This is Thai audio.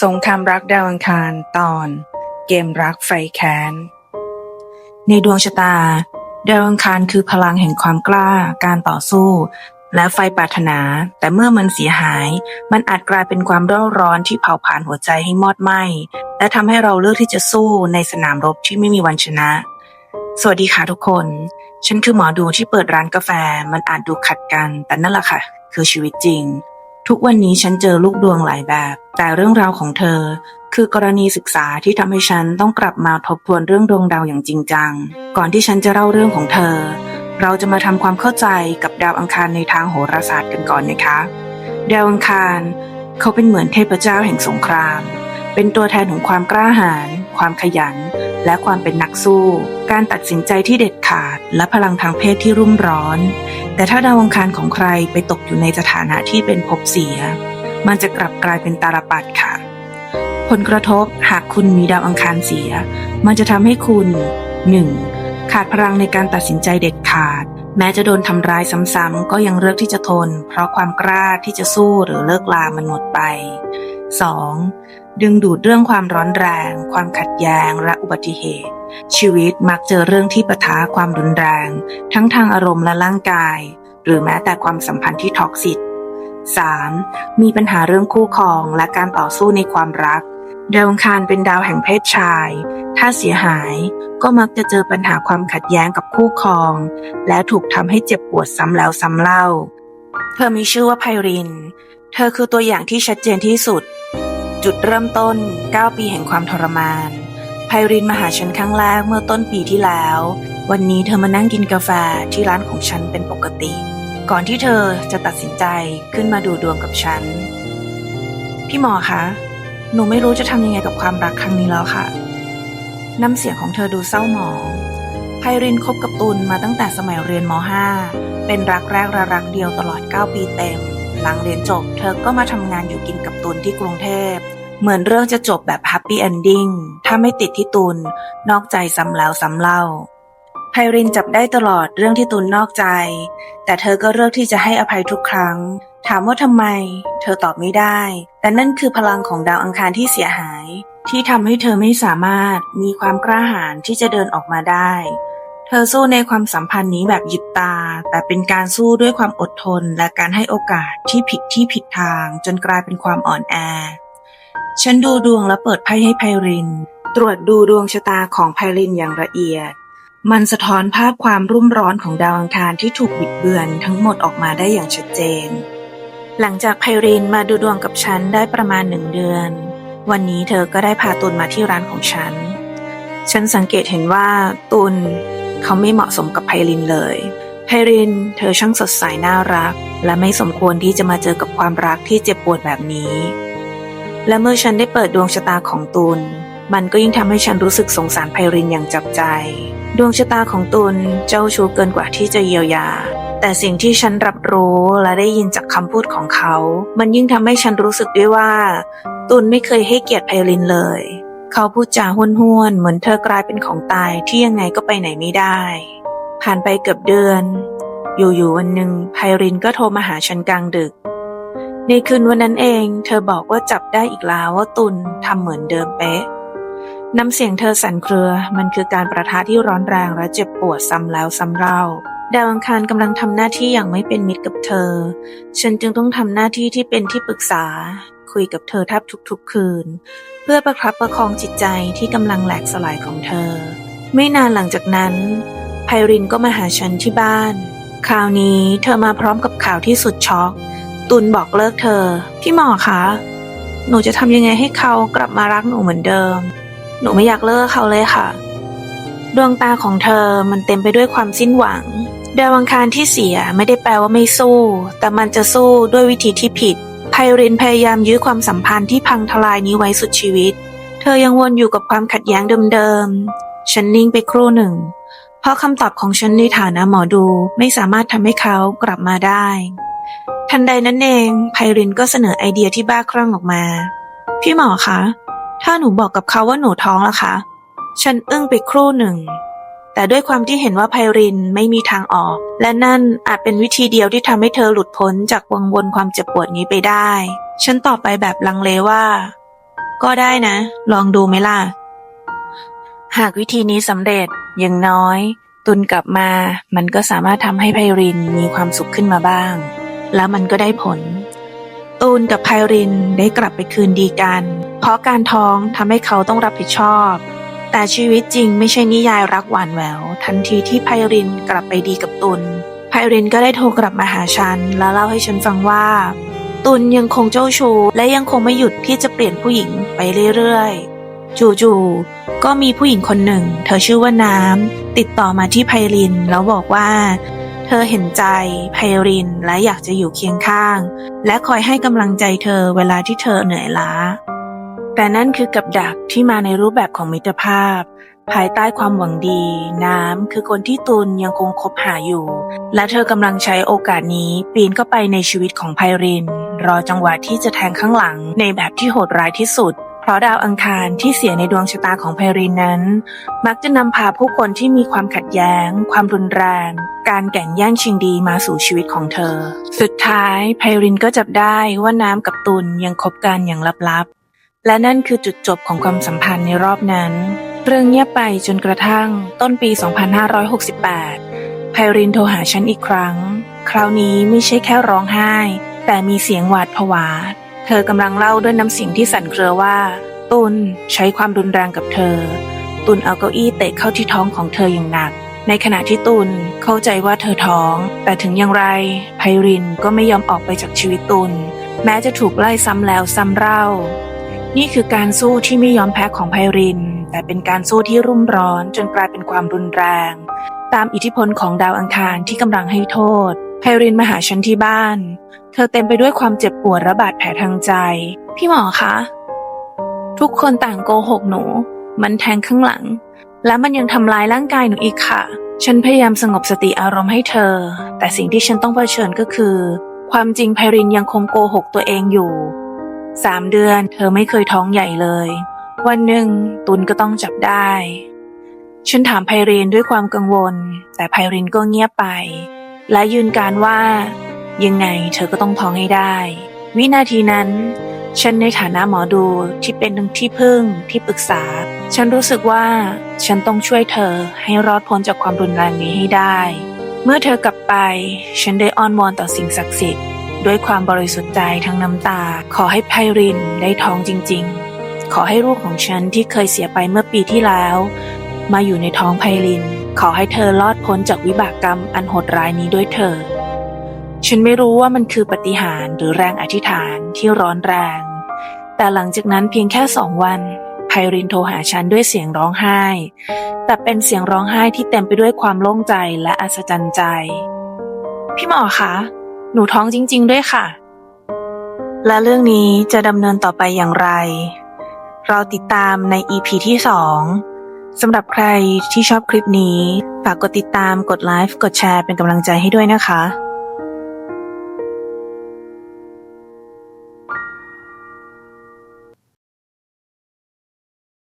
สงครามรักดาวอังคารตอน เกมรักไฟแค้น ในดวงชะตา ดาวอังคารคือพลังแห่งความกล้า การต่อสู้ และไฟปรารถนา แต่เมื่อมันเสียหาย มันอาจกลายเป็นความเร่าร้อนที่เผาผลาญหัวใจให้มอดไหม้ และทำให้เราเลือกที่จะสู้ในสนามรบที่ไม่มีวันชนะ สวัสดีค่ะทุกคน ฉันคือหมอดูที่เปิดร้านกาแฟ มันอาจดูขัดกัน แต่นั่นแหละค่ะ คือชีวิตจริง ทุกวันนี้ฉันเจอลูกดวงหลายแบบ แต่เรื่องราวของเธอ คือกรณีศึกษาที่ทำให้ฉันต้องกลับมาทบทวนเรื่องดวงดาวอย่างจริงจัง ก่อนที่ฉันจะเล่าเรื่องของเธอ เราจะมาทำความเข้าใจกับดาวอังคารในทางโหราศาสตร์กันก่อนนะคะ ดาวอังคาร เขาเป็นเหมือนเทพเจ้าแห่งสงคราม เป็นตัวแทนของความกล้าหาญความขยัน และความเป็นนักสู้ การตัดสินใจที่เด็ดขาด และพลังทางเพศที่รุ่มร้อน แต่ถ้าดาวอังคารของใครไปตกอยู่ในสถานะที่เป็นภพเสีย มันจะกลับกลายเป็นตาลปัดค่ะ ผลกระทบหากคุณมีดาวอังคารเสีย มันจะทำให้คุณ 1. ขาดพลังในการตัดสินใจเด็ดขาด แม้จะโดนทำร้ายซ้ำๆก็ยังเลือกที่จะทน เพราะความกล้าที่จะสู้หรือเลิกลามันหมดไป 2. ดึงดูดเรื่องความร้อนแรง ความขัดแย้ง และอุบัติเหตุ ชีวิตมักเจอเรื่องที่ปะทะความรุนแรง ทั้งทางอารมณ์และร่างกาย หรือแม้แต่ความสัมพันธ์ที่ท็อกซิก 3. มีปัญหาเรื่องคู่ครองและการต่อสู้ในความรัก ดาวอังคารเป็นดาวแห่งเพศชาย ถ้าเสียหายก็มักจะเจอปัญหาความขัดแย้งกับคู่ครอง และถูกทำให้เจ็บปวดซ้ำแล้วซ้ำเล่า เธอมีชื่อว่าไพริน เธอคือตัวอย่างที่ชัดเจนที่สุด จุดเริ่มต้น 9 ปีแห่งความทรมานไพรินมาหาฉันครั้งแรกเมื่อต้นปีที่แล้ว วันนี้เธอมานั่งกินกาแฟที่ร้านของฉันเป็นปกติ ก่อนที่เธอจะตัดสินใจขึ้นมาดูดวงกับฉัน พี่หมอคะ หนูไม่รู้จะทำยังไงกับความรักครั้งนี้แล้วค่ะ น้ำเสียงของเธอดูเศร้าหมองไพรินคบกับตุลมาตั้งแต่สมัยเรียนม .5 เป็นรักแรกระรักเดียวตลอด 9 ปีเต็ม หลังเรียนจบ เธอก็มาทำงานอยู่กินกับตุลที่กรุงเทพ เหมือนเรื่องจะจบแบบแฮปปี้เอนดิ้งถ้าไม่ติดที่ตุลนอกใจซ้ำแล้วซ้ำเล่าไพรินจับได้ตลอดเรื่องที่ตุลนอกใจ แต่เธอก็เลือกที่จะให้อภัยทุกครั้ง ถามว่าทำไม เธอตอบไม่ได้ แต่นั่นคือพลังของดาวอังคารที่เสียหาย ที่ทำให้เธอไม่สามารถมีความกล้าหาญที่จะเดินออกมาได้ ธอสู้ในความสัมพันธ์นี้แบบหยิบตา แต่เป็นการสู้ด้วยความอดทนและการให้โอกาสที่ผิดที่ผิดทาง จนกลายเป็นความอ่อนแอ ฉันดูดวงและเปิดไพ่ให้ไพริน ตรวจดูดวงชะตาของไพรินอย่างละเอียด มันสะท้อนภาพความรุ่มร้อนของดาวอังคารที่ถูกบิดเบือนทั้งหมดออกมาได้อย่างชัดเจน หลังจากไพรินมาดูดวงกับฉันได้ประมาณหนึ่งเดือน วันนี้เธอก็ได้พาตุลมาที่ร้านของฉัน ฉันสังเกตเห็นว่าตุล เขาไม่เหมาะสมกับไพรินเลยไพริน เธอช่างสดใสน่ารัก และไม่สมควรที่จะมาเจอกับความรักที่เจ็บปวดแบบนี้ และเมื่อฉันได้เปิดดวงชะตาของตุลมันก็ยิ่งทำให้ฉันรู้สึกสงสารไพรินอย่างจับใจ ดวงชะตาของตุลเจ้าชู้เกินกว่าที่จะเยียวยา แต่สิ่งที่ฉันรับรู้และได้ยินจากคำพูดของเขา มันยิ่งทำให้ฉันรู้สึกด้วยว่า ตุลไม่เคยให้เกียรติไพรินเลย เขาพูดจาห้วนๆเหมือนเธอกลายเป็นของตายที่ยังไงก็ไปไหนไม่ได้ ผ่านไปเกือบเดือน อยู่ๆวันหนึ่งไพรินก็โทรมาหาฉันกลางดึก ในคืนวันนั้นเอง เธอบอกว่าจับได้อีกแล้วว่าตุลทำเหมือนเดิมเป๊ะน้ำเสียงเธอสั่นเครือ มันคือการประทะที่ร้อนแรงและเจ็บปวดซ้ำแล้วซ้ำเล่าดาวอังคารกำลังทำหน้าที่อย่างไม่เป็นมิตรกับเธอ ฉันจึงต้องทำหน้าที่ที่เป็นที่ปรึกษา คุยกับเธอแทบทุกๆคืน เพื่อประคับประคองจิตใจที่กำลังแหลกสลายของเธอ ไม่นานหลังจากนั้นไพรินก็มาหาฉันที่บ้าน คราวนี้เธอมาพร้อมกับข่าวที่สุดช็อก ตุนบอกเลิกเธอ พี่หมอคะ หนูจะทำยังไงให้เขากลับมารักหนูเหมือนเดิม หนูไม่อยากเลิกเขาเลยค่ะ ดวงตาของเธอมันเต็มไปด้วยความสิ้นหวังดาวอังคารที่เสียไม่ได้แปลว่าไม่สู้ แต่มันจะสู้ด้วยวิธีที่ผิด ไพรินพยายามยื้อความสัมพันธ์ที่พังทลายนี้ไว้สุดชีวิต เธอยังวนอยู่กับความขัดแย้งเดิมๆ ฉันนิ่งไปครู่หนึ่ง เพราะคำตอบของฉันในฐานะหมอดูไม่สามารถทำให้เขากลับมาได้ ทันใดนั้นเองไพรินก็เสนอไอเดียที่บ้าคลั่งออกมา พี่หมอคะ ถ้าหนูบอกกับเขาว่าหนูท้องล่ะคะ ฉันอึ้งไปครู่หนึ่ง แต่ด้วยความที่เห็นว่าไพรินไม่มีทางออก และนั่นอาจเป็นวิธีเดียวที่ทำให้เธอหลุดพ้นจากวังวนความเจ็บปวดนี้ไปได้ ฉันตอบไปแบบลังเลว่า ก็ได้นะ ลองดูไหมล่ะ หากวิธีนี้สำเร็จอย่างน้อย ตุนกลับมา มันก็สามารถทำให้ไพรินมีความสุขขึ้นมาบ้าง แล้วมันก็ได้ผล ตูนกับไพรินได้กลับไปคืนดีกัน เพราะการท้องทำให้เขาต้องรับผิดชอบ แต่ชีวิตจริงไม่ใช่นิยายรักหวานแหวว ทันทีที่ไพรินกลับไปดีกับตุนไพรินก็ได้โทรกลับมาหาฉัน แล้วเล่าให้ฉันฟังว่า ตุนยังคงเจ้าชู้และยังคงไม่หยุดที่จะเปลี่ยนผู้หญิงไปเรื่อยๆ จู่ๆก็มีผู้หญิงคนหนึ่ง เธอชื่อว่าน้ำติดต่อมาที่ไพรินแล้วบอกว่า เธอเห็นใจไพรินและอยากจะอยู่เคียงข้าง และคอยให้กำลังใจเธอเวลาที่เธอเหนื่อยล้า แต่นั่นคือกับดักที่มาในรูปแบบของมิตรภาพ ภายใต้ความหวังดี น้ำคือคนที่ตุนยังคงคบหาอยู่ และเธอกำลังใช้โอกาสนี้ปีนเข้าไปในชีวิตของไพริน รอจังหวะที่จะแทงข้างหลังในแบบที่โหดร้ายที่สุด เพราะดาวอังคารที่เสียในดวงชะตาของไพรินนั้น มักจะนำพาผู้คนที่มีความขัดแย้ง ความรุนแรง การแก่งแย่งชิงดีมาสู่ชีวิตของเธอ สุดท้ายไพรินก็จับได้ว่าน้ำกับตุลยังคบกันอย่างลับๆ และนั่นคือจุดจบของความสัมพันธ์ในรอบนั้น เรื่องเงียบไปจนกระทั่งต้นปี 2568ไพรินโทรหาฉันอีกครั้ง คราวนี้ไม่ใช่แค่ร้องไห้ แต่มีเสียงหวาดผวา เธอกำลังเล่าด้วยน้ำเสียงที่สั่นเครือว่า ตุนใช้ความรุนแรงกับเธอ ตุนเอาเก้าอี้เตะเข้าที่ท้องของเธออย่างหนัก ในขณะที่ตุนเข้าใจว่าเธอท้อง แต่ถึงอย่างไรไพรินก็ไม่ยอมออกไปจากชีวิตตุน แม้จะถูกไล่ซ้ำแล้วซ้ำเล่า นี่คือการสู้ที่ไม่ยอมแพ้ของไพริน แต่เป็นการสู้ที่รุ่มร้อนจนกลายเป็นความรุนแรง ตามอิทธิพลของดาวอังคารที่กำลังให้โทษไพรินมาหาฉันที่บ้าน เธอเต็มไปด้วยความเจ็บปวดระบาดแผลทางใจ พี่หมอคะ ทุกคนต่างโกหกหนู มันแทงข้างหลัง และมันยังทำลายร่างกายหนูอีกค่ะ ฉันพยายามสงบสติอารมณ์ให้เธอ แต่สิ่งที่ฉันต้องเผชิญก็คือ ความจริงไพรินยังคงโกหกตัวเองอยู่ สามเดือนเธอไม่เคยท้องใหญ่เลย วันหนึ่งตุนก็ต้องจับได้ ฉันถามไพรินด้วยความกังวล แต่ไพรินก็เงียบไป และยืนการว่า ยังไงเธอก็ต้องท้องให้ได้ วินาทีนั้น ฉันในฐานะหมอดูที่เป็นทั้งที่พึ่งที่ปรึกษา ฉันรู้สึกว่าฉันต้องช่วยเธอให้รอดพ้นจากความรุนแรงนี้ให้ได้ เมื่อเธอกลับไป ฉันได้อ้อนวอนต่อสิ่งศักดิ์สิทธิ์ ด้วยความบริสุทธิ์ใจทั้งน้ำตา ขอให้ไพรินได้ท้องจริง ๆ ขอให้ลูกของฉันที่เคยเสียไปเมื่อปีที่แล้ว มาอยู่ในท้องไพริน ขอให้เธอรอดพ้นจากวิบากกรรมอันโหดร้ายนี้ด้วยเถิดฉันไม่รู้ว่ามันคือปฏิหารหรือแรงอธิษฐานที่ร้อนแรง แต่หลังจากนั้นเพียงแค่สองวันไพรินโทรหาฉันด้วยเสียงร้องไห้ แต่เป็นเสียงร้องไห้ที่เต็มไปด้วยความโล่งใจและอัศจรรย์ใจ พี่หมอคะ หนูท้องจริง ๆ ด้วยค่ะ และเรื่องนี้จะดำเนินต่อไปอย่างไร เราติดตามใน EP ที่ 2สำหรับใครที่ชอบคลิปนี้ ฝากกดติดตามกดไลค์กดแชร์เป็นกำลังใจให้ด้วยนะคะ